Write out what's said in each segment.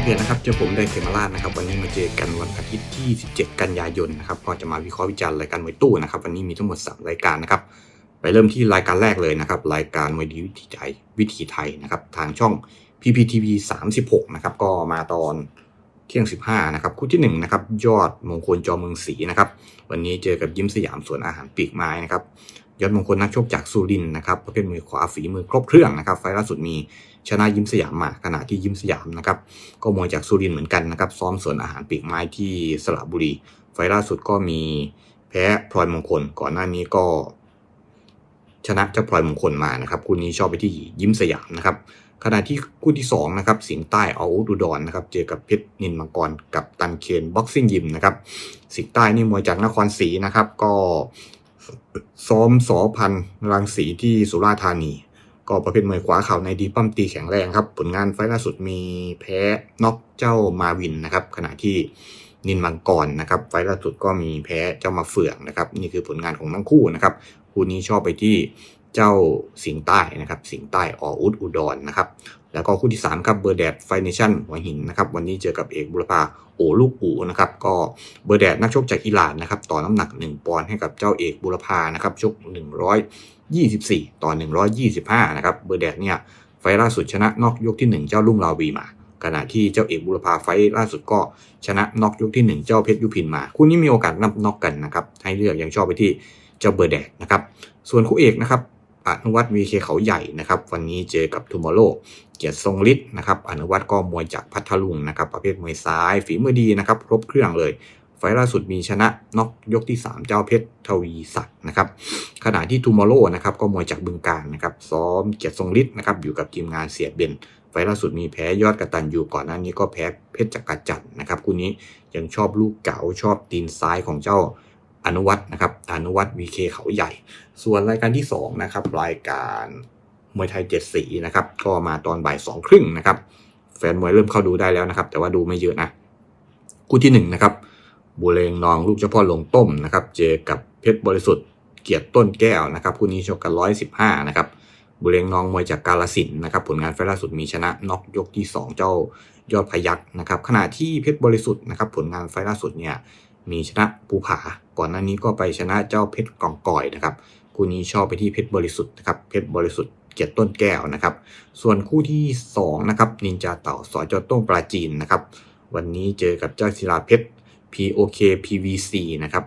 นเพจนะครับเจอผมได้เขมราชนะครับวันนี้มาเจอกันวันอาทิตย์ที่ 17 กันยายนนะครับก็จะมาวิเคราะห์วิจารณ์รายการมวยตู้นะครับวันนี้มีทั้งหมด 3 รายการนะครับไปเริ่มที่รายการแรกเลยนะครับรายการมวยดีวิถีไทยวิถีไทยนะครับทางช่อง PPTV 36นะครับก็มาตอน เที่ยง 15นะครับคู่ที่1นะครับยอดมงคลจอเมืองศรีนะครับวันนี้เจอกับยิ้มสยามสวนอาหารปีกไม้นะครับยอดมงคลนักชกจากสุรินนะครับประเภทมือขวาฝีมือครบเครื่องนะครับไฟล์ล่าสุดมีชนะยิ้มสยามมาขณะที่ยิ้มสยามนะครับก็มวยจากสุรินเหมือนกันนะครับซ้อมสวนอาหารปีกไม้ที่สระบุรี ไฟล์ล่าสุดก็มีแพ้พลอยมงคลก่อนหน้านี้ก็ชนะเจ้าพลอยมงคลมานะครับคู่นี้ชอบไปที่ยิ้มสยามนะครับ ขณะที่คู่ที่2นะครับสิงห์ใต้เอาอุดรนนะครับเจอกับเพชรนินมังกรกับตันเคนบ็อกซิ่งยิมนะครับสิงห์ใต้นี่มวยจากนครศรีนะครับก็ซ้อมสอพันรังสีที่สุราษฎร์ธานี ก็ประเภทมวยขวาเข่าในดีปั้มตีแข็งแรงครับ ผลงานไฟล์ล่าสุดมีแพ้น็อกเจ้ามาวินนะครับ ขณะที่นินมังกรนะครับ ไฟล์ล่าสุดก็มีแพ้เจ้ามาเฟื่องนะครับ นี่คือผลงานของทั้งคู่นะครับ คู่นี้ชอบไปที่ เจ้าสิงใต้นะครับสิงใต้ออุดอุดรนะครับแล้วก็คู่ที่3ครับเบอร์แดดไฟเนชั่นหัวหินนะครับวันนี้เจอกับเอกบุรพาโอลูกอูนะครับก็เบอร์แดดนักชกจากอิหร่านนะครับต่อน้ำหนัก 1 ปอนด์ให้กับเจ้าเอกบุรพานะครับชก 124 ต่อ 125นะครับเบอร์แดดเนี่ยไฟล่าสุดชนะนอกยกที่ 1 เจ้าลุ่งลาวีมาขณะที่เจ้าเอกบุรพาไฟล์ล่าสุดก็ชนะนอกยกที่ 1 เจ้าเพชรยุพินมา คู่นี้มีโอกาสนับนอกกันนะครับให้เลือกยังชอบไปที่เจ้าเบอร์แดดนะครับส่วนคู่เอกนะครับ อนุวัตวีเคเขาใหญ่นะครับ วันนี้เจอกับทูมอร์โลเกียรติทรงฤทธิ์นะครับ อนุวัตก็มวยจากพัทลุงนะครับ ประเภทมวยซ้าย ฝีมือดีนะครับ ครบเครื่องเลย ไฟล์ล่าสุดมีชนะน็อกยกที่ 3 เจ้าเพชรทวีศักดิ์นะครับ ขณะที่ทูมอร์โลนะครับ ก็มวยจากบึงการนะครับ ซ้อมเกียรติทรงฤทธิ์นะครับ อยู่กับทีมงานเสียเบนไฟล์ล่าสุดมีแพ้ยอดกระตันอยู่ก่อนหน้านี้ก็แพ้เพชรจักรจันนะครับคู่นี้ยังชอบลูกเก๋าชอบตีนซ้ายของเจ้า อนุวัตนะครับอนุวัตวีเคเขาใหญ่ ส่วนรายการที่2นะครับรายการมวยไทยเจ็ดสีนะครับก็มาตอนบ่ายสองครึ่งนะครับแฟนมวยเริ่มเข้าดูได้แล้วนะครับ แต่ว่าดูไม่เยอะนะคู่ที่หนึ่งนะครับบุเรงนองลูกเจ้าพ่อลงต้มนะครับ เจอกับเพชรบริสุทธิ์เกียรติต้นแก้วนะครับคู่นี้ชกกันร้อยสิบห้านะครับบุเรงนองมวยจากกาลสินนะครับผลงานไฟล่าสุดมีชนะน็อกยกที่สองเจ้ายอดพยักนะครับขณะที่เพชรบริสุทธิ์นะครับผลงานไฟล์ล่าสุดเนี่ยมีชนะภูผา ก่อนหน้านี้ก็ไปชนะเจ้าเพชรกองก่อยนะครับคู่นี้ชอบไปที่เพชรบริสุทธิ์นะครับเพชรบริสุทธิ์เกียรติต้นแก้วนะครับ ส่วนคู่ที่2นะครับนินจาเต่าสอจอต้งปลาจีนนะครับวันนี้เจอกับเจ้าศิลาเพชร POK PVC นะครับ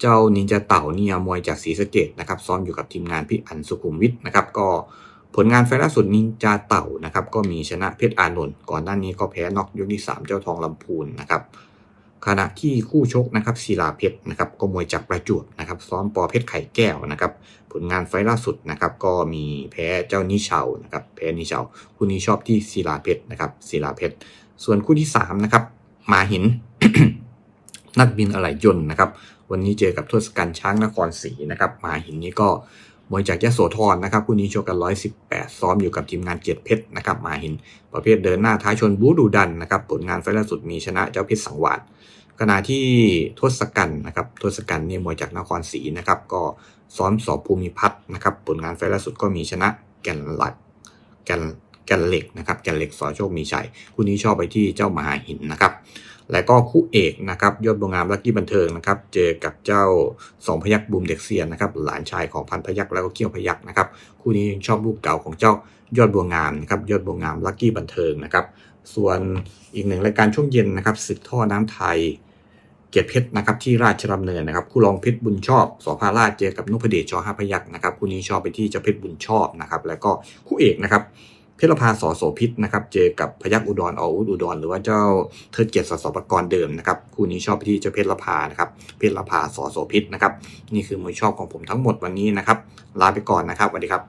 เจ้านินจาเต่าเนี่ยมวยจากศรีสะเกดนะครับซ้อมอยู่กับทีมงานพี่อันสุขุมวิทนะครับก็ผลงานไฟล์ล่าสุดนินจาเต่านะครับก็มีชนะเพชรอานนท์ก่อนหน้านี้ก็แพ้น็อกยกที่ 3 เจ้าทองลำพูนนะครับ ขณะที่คู่ชกนะครับศิลาเพชรนะครับก็มวยจากประจวบนะครับซ้อมปอเพชรไข่แก้วนะครับผลงานไฟล์ล่าสุดนะครับก็มีแพ้เจ้านิเชานะครับแพ้นิเชาคู่นี้ชอบที่ศิลาเพชรนะครับศิลาเพชรส่วนคู่ที่3นะครับมาหิน นักบินอะไหล่ยนต์นะครับวันนี้เจอกับทศกัณฐ์ช้างนครศรีนะครับมาหินนี้ก็ มวยจากยะโสธรนะครับคู่นี้ชกกัน 118 ซ้อมอยู่กับทีมงานเกียรติเพชรนะครับมาหิน ประเภทเดินหน้าท้ายชนบูดูดันนะครับผลงานไฟล์ล่าสุดมีชนะเจ้าเพชรสังวาสขณะที่ทศกัณฐ์นะครับทศกัณฐ์นี่มวยจากนครศรีนะครับก็ซ้อมสอบภูมิพัฒน์นะครับผลงานไฟล์ล่าสุดก็มีชนะแก่นหลักแก่น แกนเหล็กนะครับแกนเหล็กสอโชคมีชัยคู่นี้ชอบไปที่เจ้ามหาหินนะครับและก็คู่เอกนะครับยอดบวงงามลักกี้บันเทิงนะครับเจอกับเจ้าสองพยักบูมเด็กเซียนนะครับหลานชายของพันพยักแล้วก็เกี้ยวพยักนะครับคู่นี้ชอบลูกเก่าของเจ้ายอดบวงามนะครับยอดบวงามลักกี้บันเทิงนะครับส่วนอีกหนึ่งรายการช่วงเย็นนะครับศึกท่อน้ำไทยเกียรติเพชรนะครับที่ราชดำเนินนะครับคู่รองเพชรบุญชอบสอพาราชเจอกับนุพเดชชอห้าพยักนะครับคู่นี้ชอบไปที่เจ้าเพชรบุญชอบนะครับแล้วก็คู่เอกนะครับ เพชรพาสอโสพิษนะครับเจอกับพยักอุดรออุดอุดรหรือว่าเจ้าเทิดเกียรติสสปกรเดิมนะครับคู่นี้ชอบที่เจ้าเพชรพานะครับเพชรพาสอโสพิษนะครับนี่คือมวยชอบของผมทั้งหมดวันนี้นะครับลาไปก่อนนะครับสวัสดีครับ